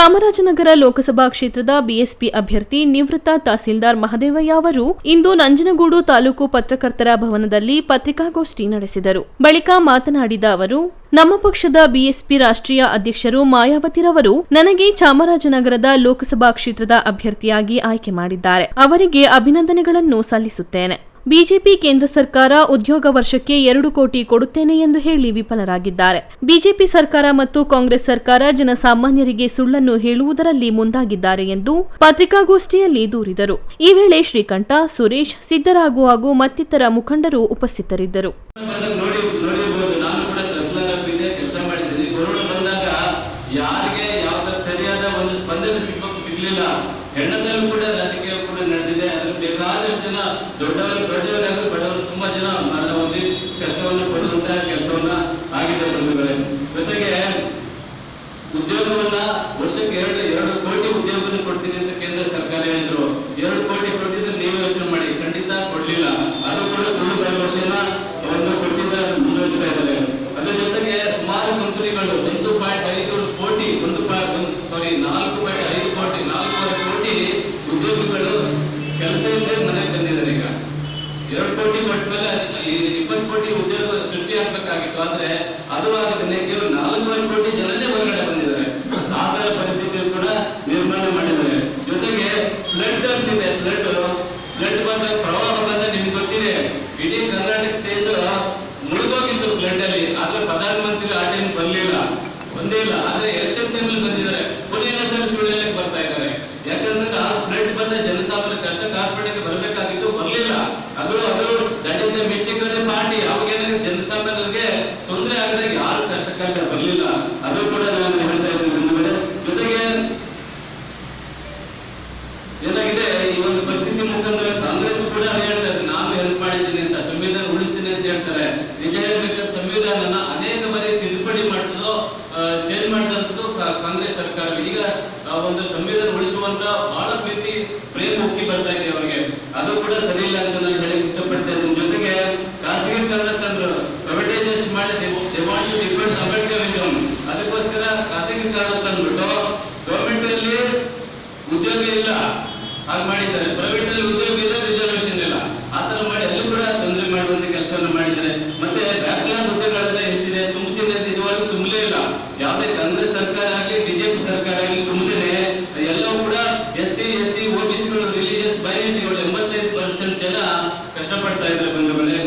ಚಾಮರಾಜನಗರ ಲೋಕಸಭಾ ಕ್ಷೇತ್ರದ ಬಿಎಸ್ಪಿ ಅಭ್ಯರ್ಥಿ ನಿವೃತ್ತ ತಹಸೀಲ್ದಾರ್ ಮಹದೇವಯ್ಯ ಅವರು ಇಂದು ನಂಜನಗೂಡು ತಾಲೂಕು ಪತ್ರಕರ್ತರ ಭವನದಲ್ಲಿ ಪತ್ರಿಕಾಗೋಷ್ಠಿ ನಡೆಸಿದರು. ಬಳಿಕ ಮಾತನಾಡಿದ ಅವರು, ನಮ್ಮ ಪಕ್ಷದ ಬಿಎಸ್ಪಿ ರಾಷ್ಟ್ರೀಯ ಅಧ್ಯಕ್ಷರು ಮಾಯಾವತಿರವರು ನನಗೆ ಚಾಮರಾಜನಗರದ ಲೋಕಸಭಾ ಕ್ಷೇತ್ರದ ಅಭ್ಯರ್ಥಿಯಾಗಿ ಆಯ್ಕೆ ಮಾಡಿದ್ದಾರೆ. ಅವರಿಗೆ ಅಭಿನಂದನೆಗಳನ್ನು ಸಲ್ಲಿಸುತ್ತೇನೆ. ಬಿಜೆಪಿ ಕೇಂದ್ರ ಸರ್ಕಾರ ಉದ್ಯೋಗ ವರ್ಷಕ್ಕೆ ಎರಡು ಕೋಟಿ ಕೊಡುತ್ತೇನೆ ಎಂದು ಹೇಳಿ ವಿಫಲರಾಗಿದ್ದಾರೆ. ಬಿಜೆಪಿ ಸರ್ಕಾರ ಮತ್ತು ಕಾಂಗ್ರೆಸ್ ಸರ್ಕಾರ ಜನಸಾಮಾನ್ಯರಿಗೆ ಸುಳ್ಳನ್ನು ಹೇಳುವುದರಲ್ಲಿ ಮುಂದಾಗಿದ್ದಾರೆ ಎಂದು ಪತ್ರಿಕಾಗೋಷ್ಠಿಯಲ್ಲಿ ದೂರಿದರು. ಈ ವೇಳೆ ಶ್ರೀಕಂಠ, ಸುರೇಶ್, ಸಿದ್ದರಾಗು ಹಾಗೂ ಮತ್ತಿತರ ಮುಖಂಡರು ಉಪಸ್ಥಿತರಿದ್ದರು. ಸಿಗ್ಲಿಲ್ಲ ಹೆಣ್ಣದಲ್ಲೂ ಕೂಡ ರಾಜಕೀಯ ಕೂಡ ನಡೆದಿದೆ. ಅದ್ರ ಬೇಕಾದಷ್ಟು ಜನ ದೊಡ್ಡವರು, ದೊಡ್ಡವರಾಗಲು ಬಡವರು, ತುಂಬಾ ಜನ ಮರಣ ಹೊಂದಿ ಕಷ್ಟವನ್ನು ಪಡುವಂತಹ ಕೆಲಸವನ್ನ ಆಗಿದೆ ಬಂಧುಗಳೇ ಜೊತೆಗೆ ಉದ್ಯೋಗವನ್ನ ವರ್ಷಕ್ಕೆ ಎರಡು ಎರಡು ಕೋಟಿ ಉದ್ಯೋಗವನ್ನು ಕೊಡ್ತೀನಿ ಅಂತ ಕೇಂದ್ರ ಸರ್ಕಾರ ಹೇಳಿದ್ರು ಎರಡು ಕೋಟಿ ಕೊಟ್ಟಿದ್ರೆ ನೀವು ಯೋಚನೆ ಮಾಡಿ ಖಂಡಿತ ಕೊಡ್ಲಿಲ್ಲ ಅದು ಕೂಡ ಸುಳ್ಳು ಭರವಸೆಯನ್ನ ಒಂದು ಕೊಟ್ಟಿದ್ದ ಮುಂದುವರಿಸ್ತಾ ಇದ್ದಾರೆ ಅದ್ರ ಜೊತೆಗೆ ಸುಮಾರು ಕಂಪನಿಗಳು ಒಂದು ಪಾಯಿಂಟ್ ಐದು ಕೋಟಿ ಒಂದು ಪಾಯಿಂಟ್ ಸಾರಿ ನಾಲ್ಕು ಪಾಯಿಂಟ್ ಐದು ಕೋಟಿ ನಾಲ್ಕೂವರೆ ಕೋಟಿ ಉದ್ಯೋಗಿಗಳು ಕೆಲಸ ಇಲ್ಲದೆ ಮನೆಗೆ ಬಂದಿದ್ದಾರೆ ಈಗ ಎರಡು ಕೋಟಿ ಕೊಟ್ಟ ಮೇಲೆ ಈ ಇಪ್ಪತ್ತು ಕೋಟಿ ಉದ್ಯೋಗ ಸೃಷ್ಟಿ ಆಗ್ಬೇಕಾಗಿತ್ತು ಆದ್ರೆ ಅದು ಆಗದೆ ಕೇವಲ ನಾಲ್ಕೂವರೆ ಕೋಟಿ ಜನನೇ ಹೊರಗಡೆ ಬಂದಿದ್ದಾರೆ. ಆ ತರ ಪರಿಸ್ಥಿತಿ ಕೂಡ ನಿರ್ಮಾಣ ಮಾಡಿದ್ದಾರೆ. ಜೊತೆಗೆ ಫ್ಲಡ್ ಅಂತಿದೆ. ಫ್ಲಡ್ ಫ್ಲಡ್ ಬಂದ ಪ್ರವಾಹ ಬಂದ ನಿಮ್ಗೆ ಗೊತ್ತಿದೆ. ಇಡೀ ಕರ್ನಾಟಕ ಸ್ಟೇಟ್ ಮುಳುಗೋಗಿತ್ತು ಫ್ಲಡ್ ಅಲ್ಲಿ. ಆದ್ರೆ ಪ್ರಧಾನಮಂತ್ರಿ ಆ ಟೈಮ್ ಬರಲಿಲ್ಲ. ಒಂದೇ ಇಲ್ಲ. ಆದ್ರೆ ಎಲೆಕ್ಷನ್ ಅಲ್ಲಿ ಬಂದಿದ್ದಾರೆ. ಕೊನೆಯ ಸಲ ಸುಳ್ಳು ಬರ್ತಾ ಇದ್ದಾರೆ. ಯಾಕಂದ್ರೆ ಆ ಫ್ಲಡ್ ಬಂದ ಜನಸಾಮಾನ್ಯ ಕಷ್ಟ ಕಾರ್ಪಣ್ಯಕ್ಕೆ ಬರಬೇಕಾಗಿತ್ತು ಬರಲಿಲ್ಲ ಅದು ಅದು that is the mistake of the party ಅವಾಗ ಏನಾಗಿದೆ ಜನಸಾಮಾನ್ಯರಿಗೆ ತೊಂದರೆ ಆಗದೆ ಯಾರು ಕಷ್ಟಕ್ಕಾಗ ಬರಲಿಲ್ಲ ಅದು ಕೂಡ ನಾನು ಹೇಳ್ತಾ ಇದ್ದೀನಿ ಮುಂದುಗಡೆ ಜೊತೆಗೆ ಏನಾಗಿದೆ ಈ ಒಂದು ಪರಿಸ್ಥಿತಿ ಮುಖಾಂತರ ಕಾಂಗ್ರೆಸ್ ಕೂಡ ಅದೇ ಹೇಳ್ತಾರೆ ನಾನು ಹೆಲ್ಪ್ ಮಾಡಿದ್ದೀನಿ ಅಂತ ಸಂವಿಧಾನ ಉಳಿಸ್ತೀನಿ ಅಂತ ಹೇಳ್ತಾರೆ ನಿಜ ಹೇಳ್ಬೇಕಾದ್ರೆ ಸಂವಿಧಾನನ ಅನೇಕ ಬಾರಿ ತಿದ್ದುಪಡಿ ಮಾಡಿದ್ರು ಚೇಂಜ್ ಮಾಡಿದಂಥದ್ದು ಕಾ- ಕಾಂಗ್ರೆಸ್ ಸರ್ಕಾರ ಈಗ ಆ ಒಂದು ಉಳಿಸುವಂತ ಬಹಳ ಪ್ರೀತಿ ಪ್ರೇಮ ಉಕ್ಕಿ ಬರ್ತಾ ಇದೆ ಅವರಿಗೆ. ಅದು ಕೂಡ ಸರಿ ಇಲ್ಲ ಅಂತ ನಾನು ಹೇಳಕ್ ಇಷ್ಟಪಡ್ತಾ ಇದ್ದೀನಿ. ಜೊತೆಗೆ ಖಾಸಗೀಕರಣ ತಂದ್ರು ಪ್ರೈವೇಟೈಸೇಷನ್ ಮಾಡಿ ಡಿಮಾಂಡ್ ಡಿಫೆಂಡ್ ಅಂಬೇಡ್ಕರಿಸಮ್ ಅದಕ್ಕೋಸ್ಕರ ಖಾಸಗೀಕರಣ ತಂದ್ಬಿಟ್ಟು ಗೌರ್ಮೆಂಟ್ ಅಲ್ಲಿ ಉದ್ಯೋಗ ಇಲ್ಲ. ಹಾಗೆ ಮಾಡಿದ್ದಾರೆ. ಪ್ರೈವೇಟ್ ಅಲ್ಲಿ ಉದ್ಯೋಗ ಇದೆ ರಿಸರ್ವೇಶನ್ ಇಲ್ಲ. ಆ ತರ ಮಾಡಿ ಅಲ್ಲೂ ಕೂಡ ತೊಂದರೆ ಮಾಡುವಂತ ಕೆಲಸವನ್ನು ಮಾಡಿದ್ದಾರೆ. ಕಷ್ಟಪಡ್ತಾ ಇದ್ದಾರೆ ಬಂಧುಗಳೇ